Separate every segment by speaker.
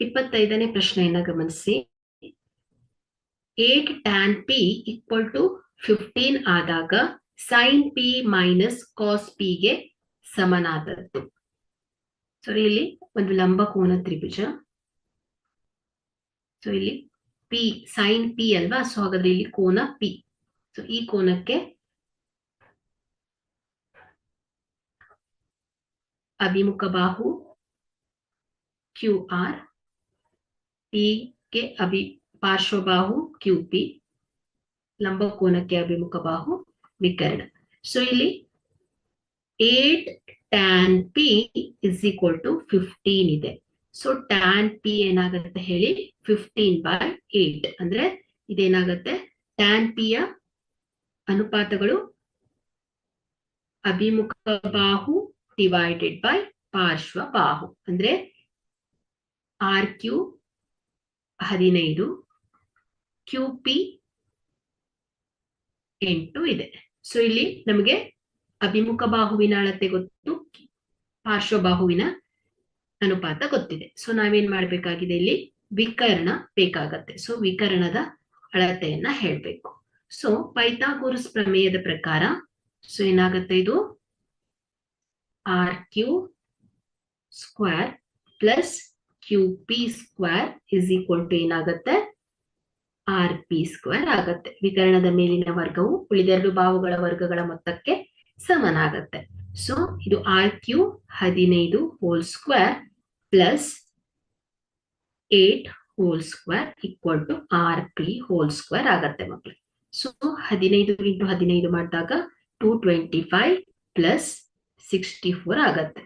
Speaker 1: ಇಪ್ಪತ್ತೈದನೇ ಪ್ರಶ್ನೆಯನ್ನ ಗಮನಿಸಿ. At tan P equal to fifteen ಆದಾಗ ಸೈನ್ ಪಿ ಮೈನಸ್ ಕಾಸ್ ಪಿಗೆ ಸಮನಾದದ್ದು. ಸೊ ಇಲ್ಲಿ ಒಂದು ಲಂಬ ಕೋನ ತ್ರಿಭುಜ. ಸೊ ಇಲ್ಲಿ ಪಿ ಸೈನ್ ಪಿ ಅಲ್ವಾ? ಸೊ ಹಾಗಾದ್ರೆ ಇಲ್ಲಿ ಕೋನ ಪಿ ಸೊ ಈ ಕೋನಕ್ಕೆ ಅಭಿಮುಖ ಬಾಹು ಕ್ಯೂ ಆರ್ ಪಿಗೆ ಅಭಿ, ಪಾರ್ಶ್ವಬಾಹು ಕ್ಯೂ ಪಿ ಲಂಬ ಕೋನಕ್ಕೆ ಅಭಿಮುಖ ಬಾಹು ವಿಕರ್ಣ. ಸೊ ಇಲ್ಲಿ eight tan P is equal to fifteen ಇದೆ. ಸೊ ಟ್ಯಾನ್ ಪಿ ಏನಾಗುತ್ತೆ ಹೇಳಿ? ಫಿಫ್ಟೀನ್ ಬೈ ಏಟ್ ಅಂದ್ರೆ ಇದೇನಾಗತ್ತೆ? ಟ್ಯಾನ್ ಪಿಯ ಅನುಪಾತಗಳು ಅಭಿಮುಖ ಬಾಹು ಡಿವೈಡೆಡ್ ಬೈ ಪಾರ್ಶ್ವ ಬಾಹು ಅಂದ್ರೆ ಆರ್ ಕ್ಯೂ ಹದಿನೈದು ಕ್ಯೂ ಪಿ ಎಂಟು ಇದೆ. ಸೊ ಇಲ್ಲಿ ನಮಗೆ ಅಭಿಮುಖ ಬಾಹುವಿನ ಅಳತೆ ಗೊತ್ತು ಪಾರ್ಶ್ವಬಾಹುವಿನ ಅನುಪಾತ ಗೊತ್ತಿದೆ. ಸೊ ನಾವೇನ್ ಮಾಡ್ಬೇಕಾಗಿದೆ ಇಲ್ಲಿ? ವಿಕರ್ಣ ಬೇಕಾಗತ್ತೆ. ಸೊ ವಿಕರ್ಣದ ಅಳತೆಯನ್ನ ಹೇಳ್ಬೇಕು. ಸೊ ಪೈಥಾಗೋರಸ್ ಪ್ರಮೇಯದ ಪ್ರಕಾರ ಸೊ ಏನಾಗತ್ತೆ ಇದು? R Q square plus Q P square is equal to ಏನಾಗತ್ತೆ? ಆರ್ ಪಿ ಸ್ಕ್ವೇರ್ ಆಗತ್ತೆ. ವಿಕರಣದ ಮೇಲಿನ ವರ್ಗವು ಉಳಿದೆರಡು ಬಾವುಗಳ ವರ್ಗಗಳ ಮೊತ್ತಕ್ಕೆ ಸಮನಾಗತ್ತೆ. ಸೊ ಇದು ಆರ್ ಕ್ಯೂ ಹದಿನೈದು whole square plus eight whole square equal to R P whole square ಆಗತ್ತೆ ಮಕ್ಕಳು ಸೊ ಹದಿನೈದು ಇಂಟು ಹದಿನೈದು ಮಾಡಿದಾಗ two twenty five plus sixty four ಆಗತ್ತೆ.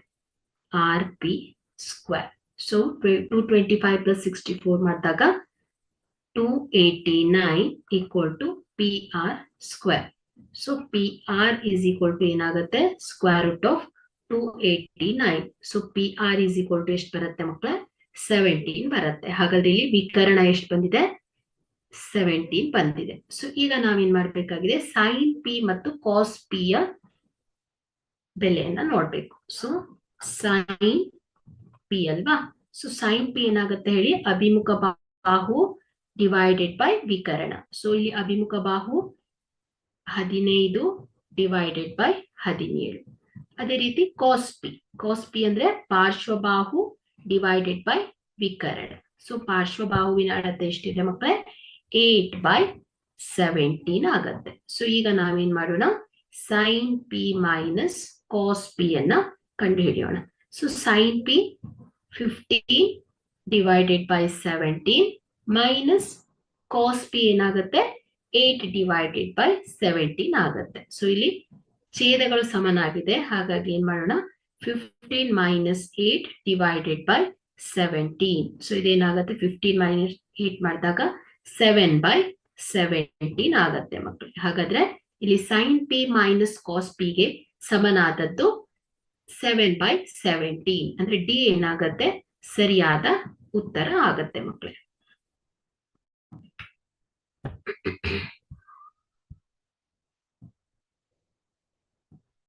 Speaker 1: R P square so two twenty five plus sixty four ಮಾಡಿದಾಗ two eighty nine equal to P R square so P R is equal to ಏನಾಗುತ್ತೆ? Square root of two eighty nine so P R is equal to ಎಷ್ಟು ಬರುತ್ತೆ ಮಕ್ಕಳ seventeen ಬರುತ್ತೆ. ಹಾಗಾದ್ರೆ ಇಲ್ಲಿ ವಿಕರಣ ಎಷ್ಟು ಬಂದಿದೆ? ಸೆವೆಂಟೀನ್ ಬಂದಿದೆ. ಸೊ ಈಗ ನಾವೇನ್ ಮಾಡ್ಬೇಕಾಗಿದೆ? ಸೈನ್ ಪಿ ಮತ್ತು ಕಾಸ್ ಪಿ ಯ ಬೆಲೆಯನ್ನ ನೋಡ್ಬೇಕು. ಸೊ ಸೈನ್ ಪಿ ಅಲ್ವಾ? ಸೊ ಸೈನ್ ಪಿ ಏನಾಗುತ್ತೆ ಹೇಳಿ? ಅಭಿಮುಖ ಬಾಹು ಡಿವೈಡೆಡ್ ಬೈ ವಿಕರಣ. ಸೊ ಇಲ್ಲಿ ಅಭಿಮುಖ ಬಾಹು ಹದಿನೈದು ಡಿವೈಡೆಡ್ ಬೈ ಹದಿನೇಳು. ಅದೇ ರೀತಿ ಕಾಸ್ಪಿ ಕಾಸ್ಪಿ ಅಂದ್ರೆ ಪಾರ್ಶ್ವಬಾಹು ಡಿವೈಡೆಡ್ ಬೈ ವಿಕರಣ. ಸೊ ಪಾರ್ಶ್ವಬಾಹುವಿನ ಅಳತೆ ಎಷ್ಟಿದೆ ಮಕ್ಕಳೇ? ಏಟ್ ಬೈ ಸೆವೆಂಟೀನ್ ಆಗತ್ತೆ. ಸೊ ಈಗ ನಾವೇನ್ ಮಾಡೋಣ? Sine P minus cos P ಅನ್ನ ಕಂಡುಹಿಡಿಯೋಣ. So sine P fifteen divided by seventeen minus cos ಏನಾಗುತ್ತೆ? ಏಟ್ ಡಿವೈಡೆಡ್ ಬೈ ಸೆವೆಂಟೀನ್ ಆಗುತ್ತೆ ಸೊ ಇಲ್ಲಿ ಛೇದಗಳು ಸಮನಾಗಿದೆ. ಹಾಗಾಗಿ ಏನ್ ಮಾಡೋಣ? Fifteen minus eight divided by seventeen so ಇದೇನಾಗುತ್ತೆ? Fifteen minus eight ಮಾಡಿದಾಗ ಸೆವೆನ್ ಬೈ ಸೆವೆಂಟೀನ್ ಆಗತ್ತೆ ಮಕ್ಕಳು ಹಾಗಾದ್ರೆ ಇಲ್ಲಿ ಸೈನ್ ಪಿ ಮೈನಸ್ ಕಾಸ್ ಪಿಗೆ ಸಮನಾದದ್ದು ಸೆವೆನ್ ಬೈ ಸೆವೆಂಟೀನ್ ಅಂದ್ರೆ ಡಿ ಏನಾಗತ್ತೆ? ಸರಿಯಾದ ಉತ್ತರ ಆಗತ್ತೆ ಮಕ್ಕಳೇ